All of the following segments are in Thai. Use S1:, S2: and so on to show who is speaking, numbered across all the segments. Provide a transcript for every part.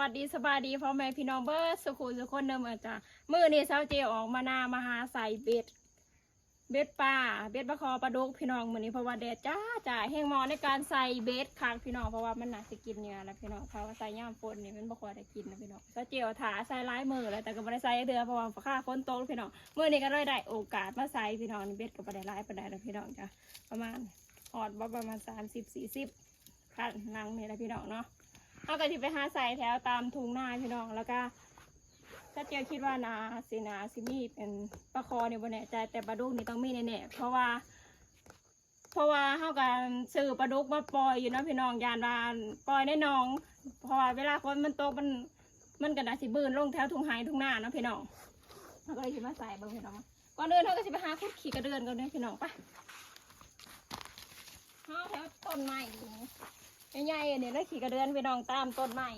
S1: วัสดีสบายดีพ่อแม่พี่น้องเบิร์สุขุสุคนเดิมอาจ้ะมือนี่เช้าเจออกมานามาหาใส่เบ็ดเบ็ดปลาเบ็ดปลาคอปลาดุกพี่น้องมือนี้เพราะว่าแดดจ้าจ้าแห้งมอในการใส่เบ็ดค้างพี่น้องเพราะว่ามันน่าจะกินเนื้อแล้วพี่น้องเขาใส่ย่ามฝนนี่มันบ่ค่อยได้กินนะพี่น้องเช้าเจอถาใส่ร้ายมือแล้วแต่ก็ไม่ได้ใส่เดือเพราะว่าค่าฝนตกพี่น้องมือนี้ก็เลยได้โอกาสมาใส่พี่น้องเบ็ดก็ไม่ได้ร้ายปานใดแล้วพี่น้องจ้ะประมาณหอดบ่ประมาณสามสิบสี่สิบคันนังนี่แหละพี่น้องเนาะ เขาก็จะไปหาใส่แถวตามทุ่งนาพี่น้องแล้วก็ถ้าเจียวคิดว่านาสินาสิมีเป็นปลาคอเนี่ยบนแน่ใจแต่ปลาดุกนี่ต้องมีแน่ๆเพราะว่า เพราะว่าเขากันซื้อปลาดุกมาปล่อยอยู่นะพี่น้องยานวาปล่อยในหนอง เพราะว่าเวลาคนมันโตกมันมันกระดาสิบืนลงแถวทุ่งไฮทุ่งนาเนาะพี่น้องเขาก็เลยคิดมาใส่บิ่งพี่น้องก่อนเดินเขาก็สิไปหาคุดขี่กระเดือนก่อนเด้อพี่น้องไปเขาแถวต้นไม้ ใหญ่ๆเนี่ยแล้วขี่กระเดือนไปนองตามต้นไม้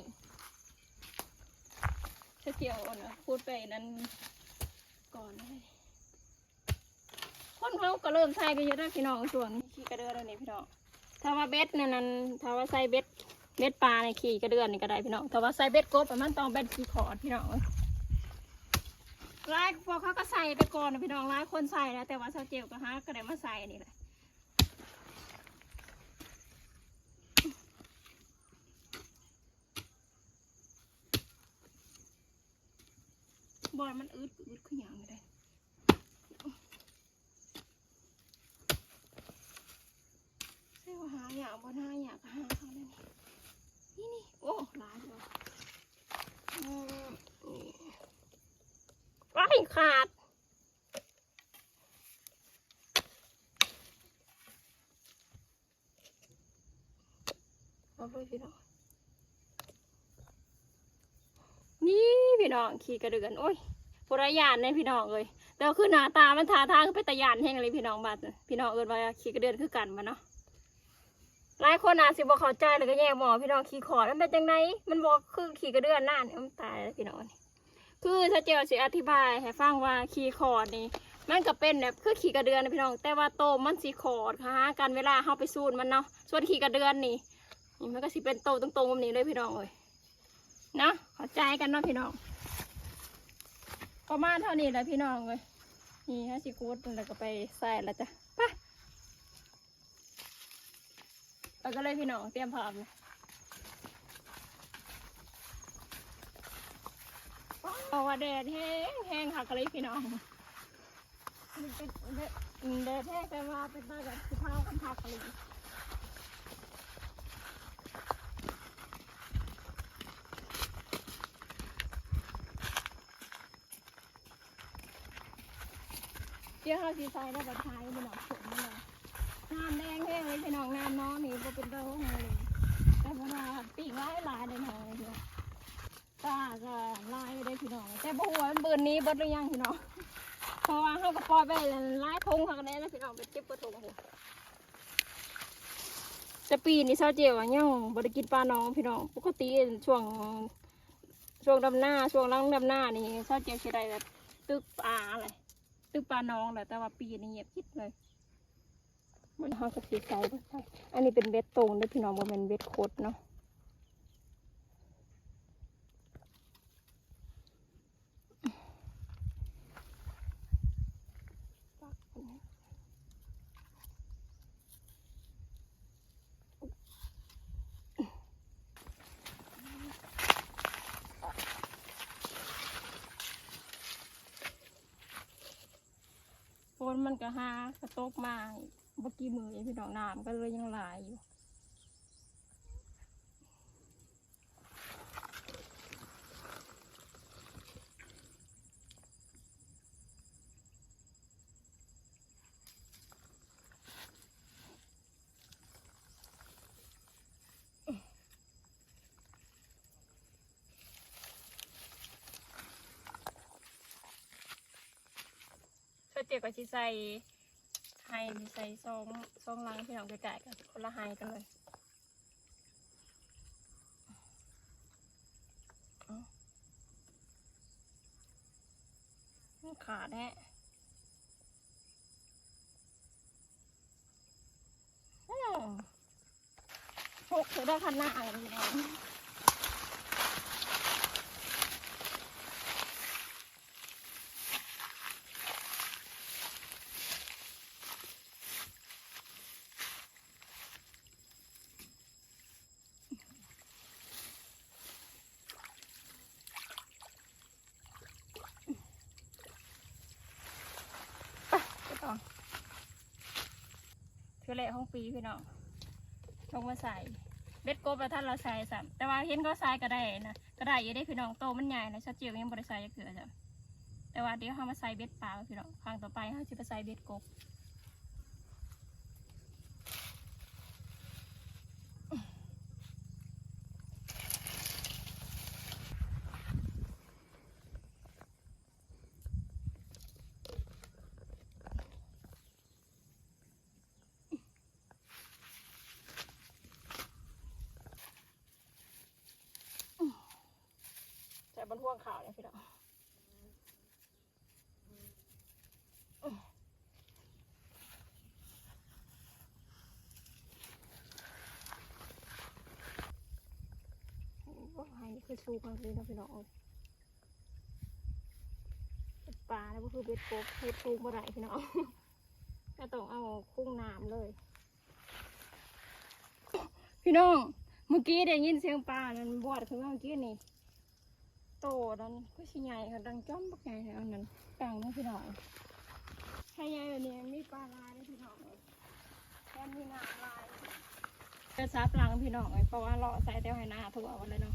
S1: เชี่ยวๆนะพูดไปนั้นก่อนเลยคนเขาก็เริ่มใส่กันเยอะแล้วพี่น้องส่วนขี่กระเดือนแล้วนี่พี่น้องถ้าว่าเบ็ดเนี่ยนั้นถ้าว่าใส่เบ็ดเบ็ดปลาในยขี่กระเดือนนี่ก็ได้พี่น้องถ้าว่าใส่เบ็ดกบอะมันต้องเบ็ดขี่ขอดพี่น้องหลายพวกเขาก็ใส่ไปก่อนนะพี่น้องหลายคนใส่แล้วแต่ว่าเสาเจียวก็ฮะก็ได้มาใส่อันนี่แหละ บอยมันอืดอืดขึ้นอย่างเลยเสียวหาอย่างบนหาอยากหาเขาเลยนี่นี่นี่โอ้หลายเลยว้ายขาดเอาไปพี่น้องนี่พี่น้องขี่กระเดือนโอ้ย ปุรยานเนี่ยพี่น้องเลยแต่ว่าคือหน้าตามันทาทางคือเป็นตะยานแห้งเลยพี่น้องบัดพี่น้องเอินว่าขี่กระเดือนคือกันมาเนาะหลายคนอาจสิบ่เข้าใจเลยก็แยกหมอพี่น้องขี่ขอดมันเป็นจังไงมันบอกคือขี่กระเดือนนั่นมันตายแล้วพี่น้องคือถ้าเจ้าสิอธิบายให้ฟังว่าขี่ขอดนี่มันก็เป็นแบบคือขี่กระเดือนนะพี่น้อง แต่ว่าโตมันสีขอดค่ะกันเวลาเข้าไปสูดมันเนาะส่วนขี่กระเดือนนี่มันก็สิเป็นโตตรงๆแบบนี้เลยพี่น้องเลยเนาะเข้าใจกันเนาะพี่น้อง ประมาณเท่านี้แหละพี่น้องเลยนี่ฮะสิกูดแล้วก็ไปใส่ล้วจ้ะไปไปก็เลยพี่น้องเตรียมพร้อมเลยเพราะว่าแดดแห้งแห้งค่ะก็เลยพี่น้องแดดแห้งแต่ว่าเป็นตาแบบสิพาวกันพักเลย ดี๋ยวเขาสีใส่แล้วก็ทายเป็นหนองผมนี่เลยน้ำแดงแห้งเลยพี่น้องน้ำน้องนี่บ่เป็นเต้าหู้เลยแต่พอมาปีกไล่ลายเลยหน่อยเดียวตาก็ลายได้พี่น้องแต่บ่หัวมันเบินนี้เบิดหรือยังพี่น้องเพราะว่าเขาก็ปล่อยไปลายทงเขาก็ได้แล้วพี่น้องไปเก็บกระทงหัวแต่ปีนี้เศร้าเจียวยังบ่ได้กินปลาน้องพี่น้องปกติช่วงช่วงดำหน้าช่วงหลังดำหน้านี่เศร้าเจียวสิได้แบบตึกปลาอะไร ตือปลาน้องแหละแต่ว่าปีนี้เงียบคิดเลยมันห้ากับสีใสบ่ใช่อันนี้เป็นเบ็ดตรงด้วยพี่น้องว่าเป็นเบ็ดโคดเนาะ ฝนมันก็หากระตกมาเมื่อกี้มือพี่น้องน้ำก็เลยยังหลายอยู่ เจ็บก็สิใส่ไฮสิใส่ซองซองลังพี่น้องไก่ๆกันคนละไฮกันเลยมันขาดแฮะอ้าวพกเธอได้พันหน้าอะไรพี่น้อง คือแหละห้องปีพี่น้องลงมาใส่เบ็ดกบแล้วท่านเราใส่สัแต่ว่าเห็นก็ใส่ก็ได้นะก็ได้อยังได้พี่น้องโตมันใหญ่นะชัดเจียวยังบริใส่จะเกลือจ้ะแต่ว่าเดี๋ยวเขามาใส่เบ็ดปลาพี่น้องครั้งต่อไปเขาจะไปใส่เบ็ดกบ บนห่วงข่าวเลยพี่น้องว่าไงนี่คือชูกันเลยนะพี่น้องเป็นปลาแล้วก็คือเบ็ดกบเบ็ดปูบ่ได้พี่น้องก็ต้องเอาคุ้งน้ำเลย พี่น้องเมื่อกี้ได้ยินเสียงปลานั่นบวดคือเมื่อกี้นี่ โตนั้นก็ชิใหญ่ค่ะดังจ้อมบักใหญ่แล้วนั้นกลางนะพี่น้องถ้าใหญ่แบบนี้มีปลาลายนะพี่น้องแค่มีหนาลายจะซับลังพี่น้องเลยเพราะว่าเราใส่เต่ให้หน้าทั่วหมดเลยเนาะ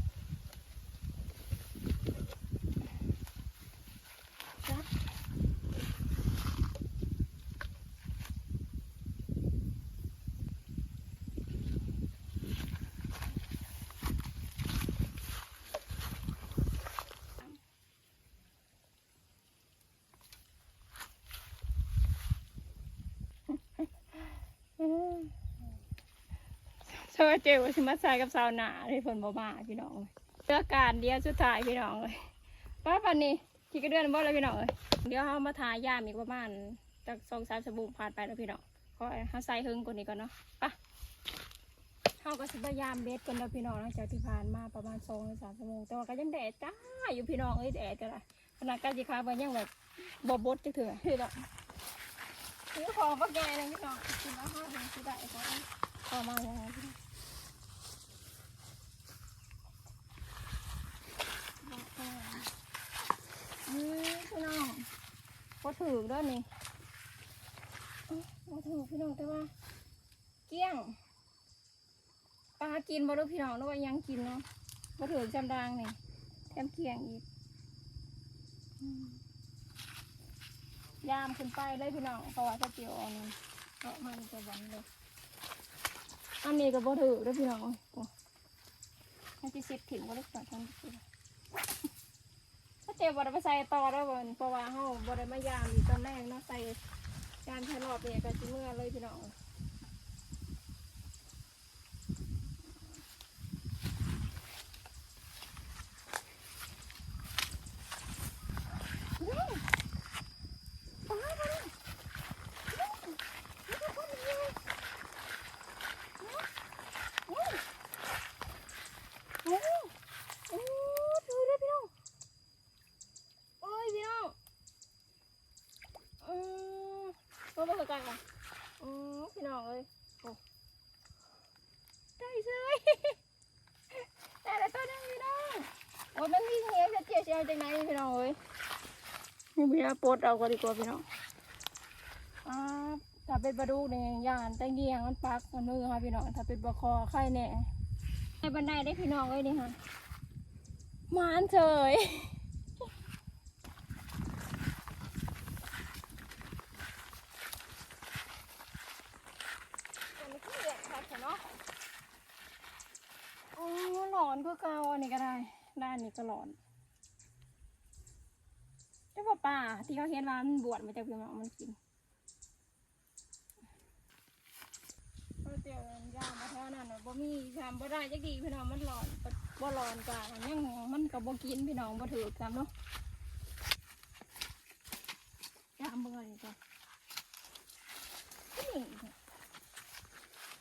S1: ซับ สวัสดีว่าสิมาใส่กับสาวหนาที่ฝนบ่มาพี่น้องเลยเรื่องการเดียวสุดท้ายพี่น้องเลยป้าปันนี้ขี่กระเดือนบ่เลยพี่น้องเลยเดี๋ยวเรามาทายามอีกประมาณจากสองสามสบู่ผ่านไปแล้วพี่น้องขอให้เขาใส่หึงกว่านี้ก่อนเนาะไปะเขาก็สิพยายามเบ็ดกันแล้วพี่น้องหลังจากที่ผ่านมาประมาณสองหรือสามชั่วโมงแต่ว่าก็ยังแดดจ้าอยู่พี่น้องเอ้ยแดดกันละขนาดการจีคาบยังแบบบบบดจังเถื่อพี่น้องซื้อของปักแกเลยพี่น้องกินแล้วห้าถึงสิได้ของพอมาแล้วพี่น้อง อืมพี่น้องพอ ถือด้วยนี่พอถือพี่น้องแต่ว่า เกี้ยงปลากินบ่รู้พี่น้องหรือว่ายังกินเนาะพอถือจำดังนี่แถมเกี้ยงอีกยามขึ้นไปเลยพี่น้องเพราะว่าถ้าเจียวอันนี้เพราะมันจะหวานเลยอันนี้ก็บ่ถือด้วยพี่น้องโอ้ให้ที่เซ็ตถิ่นบ่ได้ก่อนทันที เจ็บบไดไปใส่ต่อแล้วบนเพราะว่าเฮาบไดมายามีตอนแรกเนาะใส่กามใช้รอบเนี่ยก็สิเมื่อเลยพี่น้องโอ้โอ้ดูเลยพี่น้อง โอ้ยพี่น้องอืมตัวเป็ นกันอะอืมพี่น้องเอ้ยโอ้ได้เลยได้แล้วตัวหนึงพี่น้องโอ้ยมันมีเงี้ยจะเจียวเจียวจากไหนพี่น้องเอ้ยนี่พี่น้องปลดเอาก็ดีกว่าพี่น้องอ่าถ้าเป็นปลาดุกเนี่ยย่านตะเกียงมันปักมันมือค่ะพี่น้องถ้าเป็นปลาคอไข่แน่ในบันไดได้พี่น้องเอ้ยนี่ค่ะหมานเฉย อันนี้ คือเหลองครับเนาะอ๋อหลอนคือเกาอันนี้ก็ได้ ด้านนี้ก็หลอนเจ้าป่าที่เขาเห็นว่ามันบวชมาจากพี่น้องมันกินเราเตียวยามมาเท่านั้นนะบ่มีทำบ่ได้จักดีพี่น้องมันหลอนบ่หลอนกว่ายังมันก็บ่กินพี่น้องบ่ถือกันเนาะยามเบิ่อันนี้ก่อน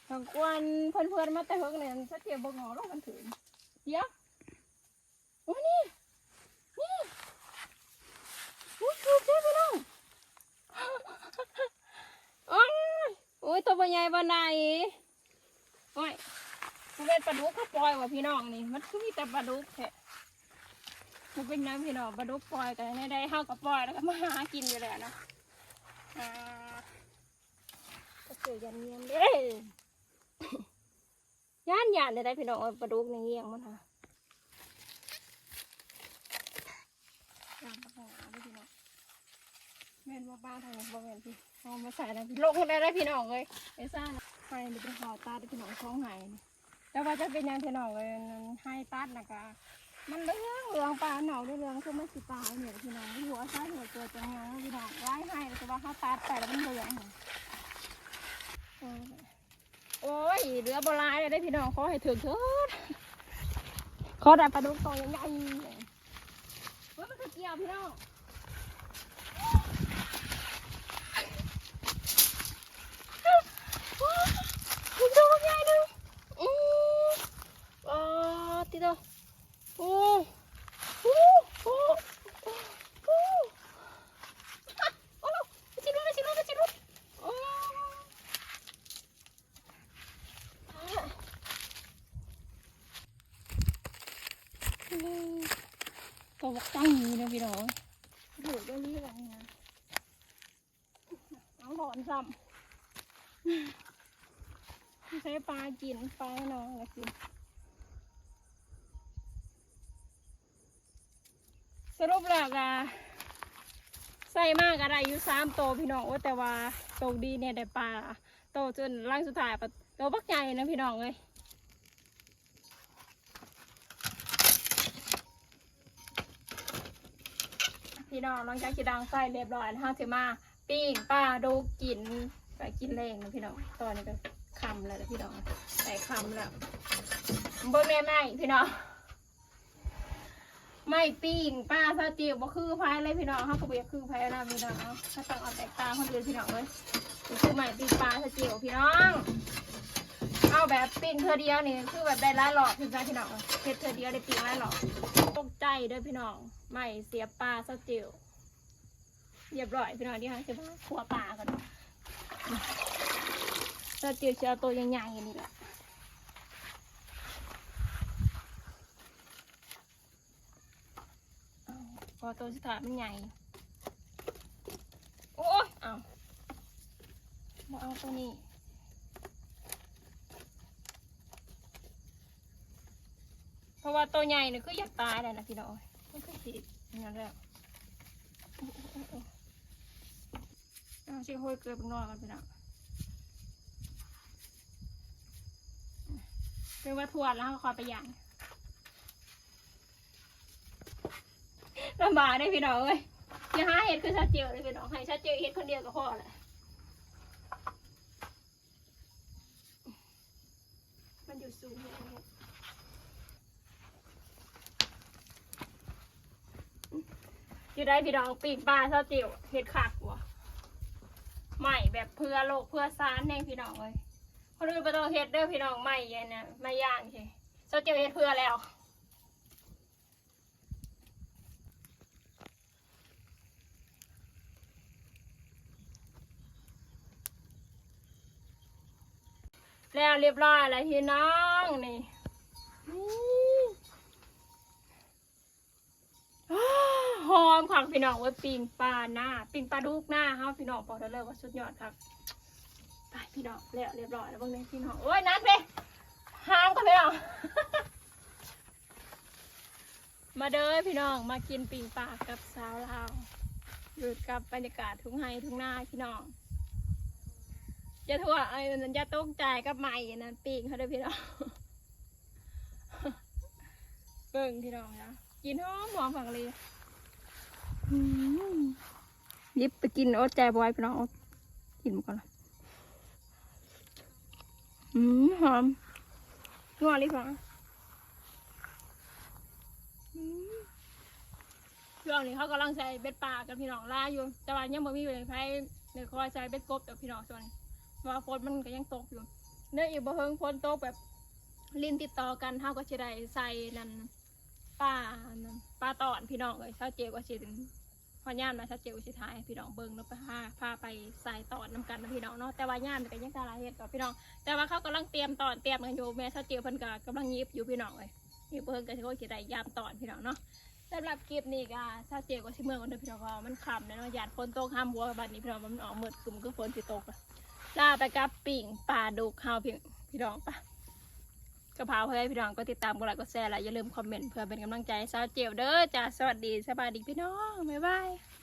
S1: นี่บางควนเพื่อนเพื่อนๆมาแต่เฮิงเลยสักเทียบบงอลงมันถึงเดี๋ยวโอ้นี่นี่โอ้ยถูกใช่ไหมน้องโอ้ยโอ้ยตัวใหญ่บานไดโอ้ยมันเป็นปลาดุกเขาปล่อยว่ะพี่น้องนี่ มันคือมีแต่ปลาดุกแท้มันเป็นน้ำพี่น้องปลาดุกปล่อยแต่ในใดเฮากับปล่อยแล้วก็มาหากินอยู่แล้วนะอ่าเจอยันเงียงเด้ ย่านย่านได้ได้พี่น้องปลาดุกในเงียงมันค่ะย่านปลาหาได้พี่น้องแม่นว่าบ้านทางนี้บ่แม่นพี่เอามาใส่นะพี่ลงได้ได้พี่น้องเลยไอ้ซ่านไฟนี่เป็นหอตาได้พี่น้องท้องไหายแต่ว่าจะเป็นยังพี่น้องเลยให้ตัดนะกะมันเรื่องเรื่องปลาหนองเรื่องคือมันสิตายเนี่ยพี่น้องหัวซ้ายหัวตัวจังงานพี่น้องไล่ให้แต่ว่าเขาตัดไปแล้วมันเหลือง โอ้ยเหลือโบราณเลยได้พี่น้องขอให้ถึงเถิดขอได้ปลาดุกตัวใหญ่ๆเฮ้ยมันคือเกี่ยวพี่น้องคุณตัวใหญ่หนึ่งอืออ๋อติดตัวโอ้โอ้โอ้โอ้โอ้ชิลุชิลุชิลุโอ้ ตัวบักตั้งนี้นะพี่น้องถูกได้เรียกอะไรนะน้องหอนซ้ำใช้ ปลากินปลาน้องอะกินสรุปแล้วก็ใส่มากอะไรอยู่สามโตพี่น้องโอ้แต่ว่าโตดีเนี่ยได้ปลาโตจนร่างสุดท้ายปะโตบักใหญ่นะพี่น้องเลยพี่น้องหลังจากที่ดังไฟเรียบร้อยห้าสิมาปิ้งป้าดูกินไปกินแรงนะพี่น้องตอนนี้ก็ คำแล้วพี่น้องใส่คำแล้วบิ้งแม่ไม่พี่น้องไม่ปิ้งป้าซาจิวบ่คือพายเลยพี่น้องเขาก็เบียคือพายนะพี่น้องเนาะถ้าต้องเอาแตกตาคนอื่นพี่น้องเลยคือใหม่ปิ้งปลาซาจิวพี่น้อง เอาแบบปิ้งเธอเดียวนี่คือแบบได้ลายหลอดพี่จ้าพี่น้องเฮ็ดเธอเดียวได้ปิ้งลายหลอดตกใจด้อพี่น้องไม่เสียปลาซะจิ๋วเรียบร้อยพี่น้องที่ฮะจะมาขัวปลากัน ซะจิ๋วเชียวตัวใหญ่ๆอย่างนี้แหละพอตัวสุดท้ายมันใหญ่ โอ้ยเอามาเอาตัวนี้เพราะว่าตัวใหญ่เนี่ยคืออยากตายแล้วนะพี่น้อยมันคือติดอย่างนั้นแล้วเอาเชิห้อยเกลือเป็นนอนกันพี่น้อง เป็นว่าทวดแล้วเขาคอยไปย่างลำบากได้พี่น้องเอ้ยอย่าหาเห็ดคือชาเจียวเลยพี่น้องให้ชาเจียวเห็ดคนเดียวก็พอแหละมันอยู่สูงอยู่ตรงนี้อยู่ได้พี่น้องปีกปลาเท่าจิ๋วเห็ดขากหัวใหม่แบบเพื่อโลกเพื่อซานแน่พี่น้องเลย คนอื่นไปต้องเห็ดเด้อพี่น้องใหม่ยันนะไม่ย่างใช่เท่าจิ๋วเห็ดเพื่อแล้วแล้วเรียบร้อยแล้วพี่น้องนี่นี่อ้าหอมค่ะพี่น้องว่าปิงปลาหน้าปิงปลาดุกหน้าเฮาพี่น้องบอกได้เลยว่าสุดยอดครับ พี่น้องแล้วเรียบร้อยแล้วเบางนี้พี่น้องโอ้ยนัดไปห้ามกันพี่น้องมาเด้อพี่น้องมากินปิงปลากับสาวลาวอยู่กับบรรยากาศทุ่งไฮทุ่งนาพี่น้องอย่าทั่วไอ้นั่นอย่าตกใจกับใหม่นั่นปิงเขาเด้อพี่น้องเบิ่งพี่น้องนะกินหอมหอมผักเลยยิบไปกินโอ๊ตแจบอยพี่น้องกินมาก่อนละ อืมหอมนัวลิฟังอืมช่วงนี้เขากำลังใส่เบ็ดปลากับพี่น้องล่าอยู่ แต่ว่ายังบ่มีเลยใครเดี๋ยวคอยใส่เบ็ดกบเดี๋ยวพี่น้องส่วนว่าฝนมันก็ยังตกอยู่ เนื้ออีกบ่เฮิงฝนตกแบบลิ้นติดต่อกันเท่าก็จะได้ใส่นั่นป้านั่นป้าตอนพี่น้องเลยเช้าเจียวก็สิ พอย่านมาช้าเจียวสิท้ายพี่น้องเบิ่งแล้วไปพาพาไปใส่ตอนน้ำกันนะพี่น้องเนาะแต่ว่าย่านมันก็ยังกาลาเฮ็ดกับพี่น้อง แต่ว่าเขากำลังเตรียมตอนเตรียมกันอยู่แม่ช้าเจียวเพิ่นก็กำลังยิบอยู่พี่น้องเลยยิบเพิ่นก็สิโคสิได้ยามตอนพี่น้องเนาะสำหรับคลิปนี้ก็ชาเจียวก็สิเมื่อกันเด้อพี่น้องเพราะว่ามันคำแล้วเนาะหยานฝนตกห้ามบัวบัดนี้พี่น้องมันออกหมืดกลุ่มก็ฝนสิตกอะลาไปกับปิ่งป่าดุกเฮาพี่พี่น้องปะ กระเพราเพื่อให้พี่น้องก็ติดตามกดไลค์กดแชร์และอย่าลืมคอมเมนต์เพื่อเป็นกำลังใจสาวเจียวเด้อจ้าสวัสดีสบายดีพี่น้องบ๊ายบาย